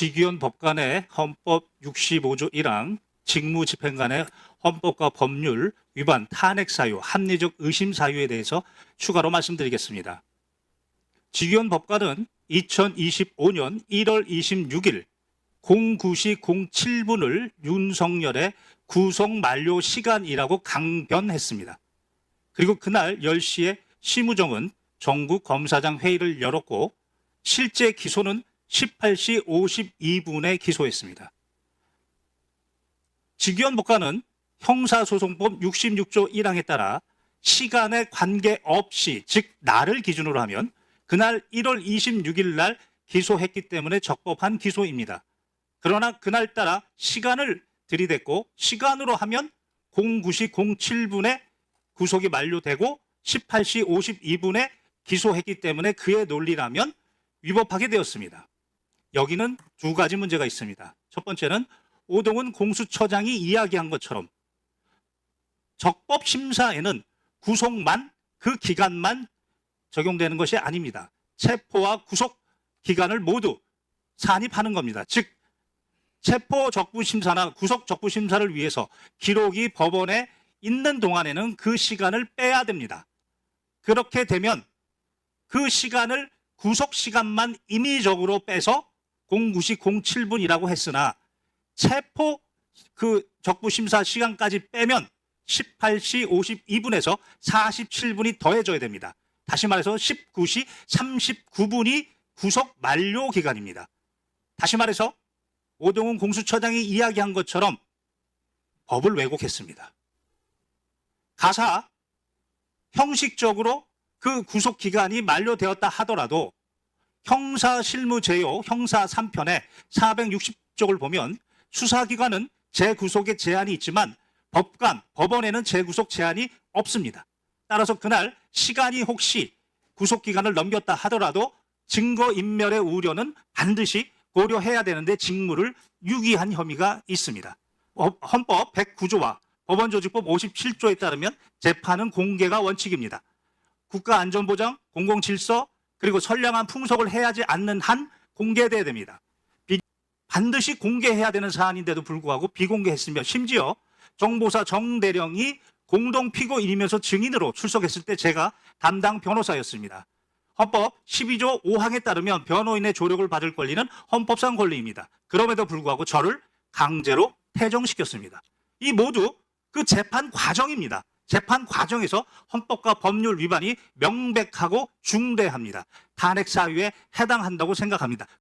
지기현 법관의 헌법 65조 1항 직무 집행관의 헌법과 법률 위반 탄핵 사유, 합리적 의심 사유에 대해서 추가로 말씀드리겠습니다. 지기현 법관은 2025년 1월 26일 09시 07분을 윤석열의 구속 만료 시간이라고 강변했습니다. 그리고 그날 10시에 심우정은 전국 검사장 회의를 열었고 실제 기소는 18시 52분에 기소했습니다. 지기현 법관은 형사소송법 66조 1항에 따라 시간에 관계없이 즉 날을 기준으로 하면 그날 1월 26일 날 기소했기 때문에 적법한 기소입니다. 그러나 그날 따라 시간을 들이댔고 시간으로 하면 09시 07분에 구속이 만료되고 18시 52분에 기소했기 때문에 그의 논리라면 위법하게 되었습니다. 여기는 두 가지 문제가 있습니다. 첫 번째는 오동훈 공수처장이 이야기한 것처럼 적법 심사에는 구속만 그 기간만 적용되는 것이 아닙니다. 체포와 구속 기간을 모두 산입하는 겁니다. 즉 체포 적부 심사나 구속 적부 심사를 위해서 기록이 법원에 있는 동안에는 그 시간을 빼야 됩니다. 그렇게 되면 그 시간을 구속 시간만 임의적으로 빼서 09시 07분이라고 했으나 체포 그 적부 심사 시간까지 빼면 18시 52분에서 47분이 더해져야 됩니다. 다시 말해서 19시 39분이 구속 만료 기간입니다. 다시 말해서 오동훈 공수처장이 이야기한 것처럼 법을 왜곡했습니다. 가사 형식적으로 그 구속 기간이 만료되었다 하더라도 형사 실무 제요 형사 3편의 460쪽을 보면 수사기관은 재구속에 제한이 있지만 법관, 법원에는 재구속 제한이 없습니다. 따라서 그날 시간이 혹시 구속 기간을 넘겼다 하더라도 증거 인멸의 우려는 반드시 고려해야 되는데 직무를 유기한 혐의가 있습니다. 어, 헌법 109조와 법원조직법 57조에 따르면 재판은 공개가 원칙입니다. 국가안전보장, 공공질서, 그리고 선량한 풍속을 해야지 않는 한 공개돼야 됩니다. 비- 반드시 공개해야 되는 사안인데도 불구하고 비공개했으며 심지어 정보사 정대령이 공동 피고인이면서 증인으로 출석했을 때 제가 담당 변호사였습니다. 헌법 12조 5항에 따르면 변호인의 조력을 받을 권리는 헌법상 권리입니다. 그럼에도 불구하고 저를 강제로 퇴정시켰습니다. 이 모두 그 재판 과정입니다. 재판 과정에서 헌법과 법률 위반이 명백하고 중대합니다. 탄핵 사유에 해당한다고 생각합니다.